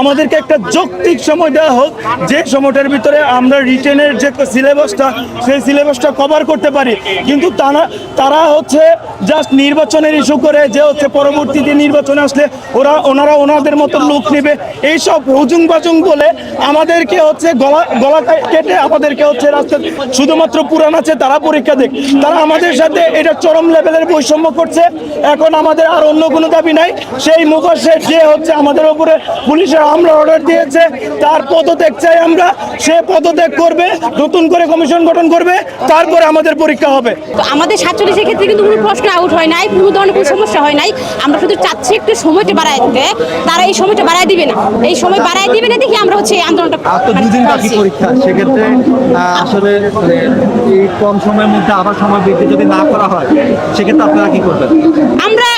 আমাদেরকে একটা যৌক্তিক সময় দেওয়া হোক, যে সময়টার ভিতরে আমরা রিটেনের যে সিলেবাসটা, সেই সিলেবাসটা কভার করতে পারি। কিন্তু তারা তারা হচ্ছে জাস্ট নির্বাচনের ইস্যু করে, যে হচ্ছে পরবর্তীতে নির্বাচন আসলে ওরা, ওনারা ওনাদের মতো লোক নেবে। এইসব হুজুং বাজুং বলে আমাদেরকে হচ্ছে গলা গলা কেটে আমাদেরকে হচ্ছে রাস্তা শুধুমাত্র পুরান আছে, তারা পরীক্ষা দেখ। তারা আমাদের সাথে এটা চরম লেভেলের বৈষম্য করছে। এখন আমাদের আর অন্য কোনো দাবি নাই। সেই মুখোশের যে হচ্ছে আমাদের উপরে পুলিশের হামলা অর্ডার দিয়েছে তার পদত্যাগ চাই আমরা সে পদত্যাগ করবে নতুন করে কমিশন গঠন করবে তারপরে আমাদের পরীক্ষা হবে। তো আমাদের সাতচল্লিশের ক্ষেত্রে কিন্তু কোনো প্রশ্ন আউট হয় নাই কোনো ধরনের কোনো সমস্যা হয় নাই। আমরা শুধু চাচ্ছি একটু সময়টা বাড়ায় দিতে তারা এই সময়টা বাড়ায় দিবে না। এই সময় বাড়ায় দিবে না দেখি আমরা হচ্ছে এই আন্দোলনটা আর তো মানে দুদিন বাকি পরীক্ষা সেক্ষেত্রে আসলে মানে এই কম সময়ের মধ্যে আবার সময় বৃদ্ধি যদি না করা হয় সেক্ষেত্রে আপনারা কি করবেন? আমরা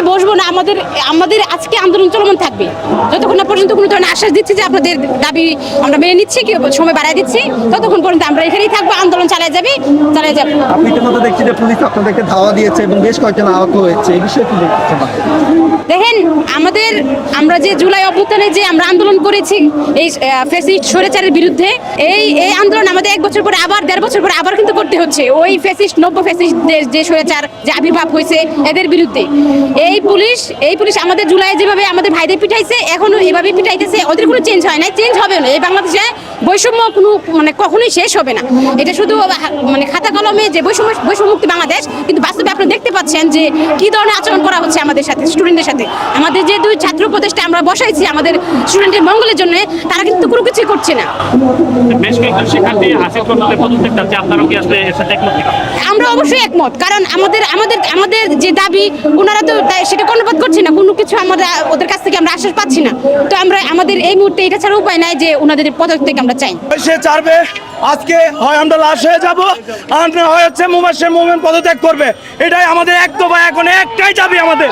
আমরা বসবো না আমাদের আমাদের আজকে আন্দোলন চলমান থাকবে। যতক্ষণ না পর্যন্ত কোনো ধরনের আশ্বাস দিচ্ছি যে আপনাদের দাবি আমরা মেনে নিচ্ছি কি সময় বাড়ায় দিচ্ছি ততক্ষণ পর্যন্ত আমরা এখানেই থাকব আন্দোলন চালিয়ে যাবে চালিয়ে যাব। আপনি ইতিমধ্যে দেখছি যে পুলিশ আপনাদেরকে ধাওয়া দিয়েছে এবং বেশ কয়েকজন আহত হয়েছে এই বিষয়ে কি দেখেন আমাদের আমরা যে জুলাই অভ্যুত্থানে যে আমরা আন্দোলন করেছি এই ফেসিস্ট স্বৈরাচারের বিরুদ্ধে এই এই আন্দোলন আমাদের এক বছর পরে আবার দেড় বছর পরে আবার কিন্তু করতে হচ্ছে। ওই ফেসিস্ট নব্য ফেসিস্ট যে স্বৈরাচার যে আবির্ভাব হয়েছে এদের বিরুদ্ধে। এই পুলিশ এই পুলিশ আমাদের জুলাই যেভাবে আমাদের ভাইদের পিঠাইছে এখনও এভাবে পিঠাইতেছে ওদের কোনো চেঞ্জ হয় না চেঞ্জ হবে না। এই বাংলাদেশে বৈষম্য কোনো মানে কখনোই শেষ হবে না। এটা শুধু মানে খাতা কলমে যে বৈষম্য বৈষম্যমুক্তি বাংলাদেশ কিন্তু বাস্তবে আপনারা দেখতে পাচ্ছেন যে কি ধরনের আচরণ করা হচ্ছে আমাদের সাথে স্টুডেন্টদের সাথে। আমাদের যে দুই ছাত্র উপদেষ্টা আমরা বসাইছি আমাদের স্টুডেন্টের মঙ্গলের জন্য তারা কিন্তু কোনো কিছুই করছে না? আমরা অবশ্যই একমত কারণ আমাদের আমাদের আমাদের যে দাবি ওনারা তো সেটা অনুবাদ করছি না, কোনো কিছু আমরা ওদের কাছ থেকে আমরা আশ্বাস পাচ্ছি না। তো আমরা আমাদের এই মুহূর্তে এটা ছাড়া উপায় নাই যে ওনাদের পদত্যাগ আমরা চাই। সে চারবে আজকে হয় আমরা লাশ হয়ে যাব, আর হয় হচ্ছে মুমেন্ট সে মুভমেন্ট পদত্যাগ করবে। এটাই আমাদের এক বা এখন একটাই যাবে আমাদের।